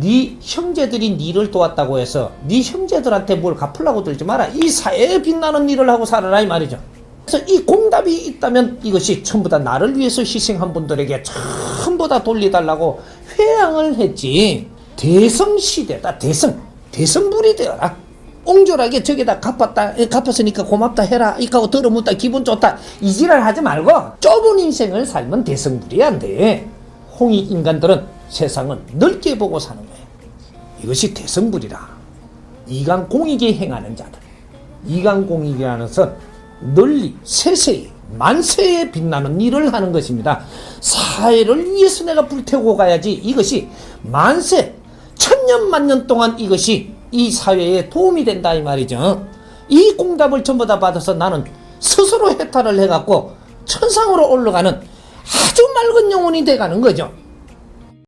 네 형제들이 니를 도왔다고 해서 네 형제들한테 뭘 갚으려고 들지 마라. 이 사회에 빛나는 일을 하고 살아라 이 말이죠. 그래서 이 공답이 있다면 이것이 전부 다 나를 위해서 희생한 분들에게 전부 다 돌려달라고 회양을 했지. 대성 시대다 대성 대성불이 되어라. 옹졸하게 저기다 갚았다 에, 갚았으니까 고맙다 해라 이까고 들어묻다 기분 좋다 이지랄 하지 말고 좁은 인생을 살면 대성불이 안돼 홍이 인간들은 세상은 넓게 보고 사는 거야 이것이 대성불이라. 이강공익에 행하는 자들. 이강공익이라는 것은 널리 세세히 만세에 빛나는 일을 하는 것입니다. 사회를 위해서 내가 불태우고 가야지 이것이 만세 천년 만년 동안 이것이 이 사회에 도움이 된다 이 말이죠. 이 공답을 전부 다 받아서 나는 스스로 해탈을 해갖고 천상으로 올라가는 아주 맑은 영혼이 돼가는 거죠.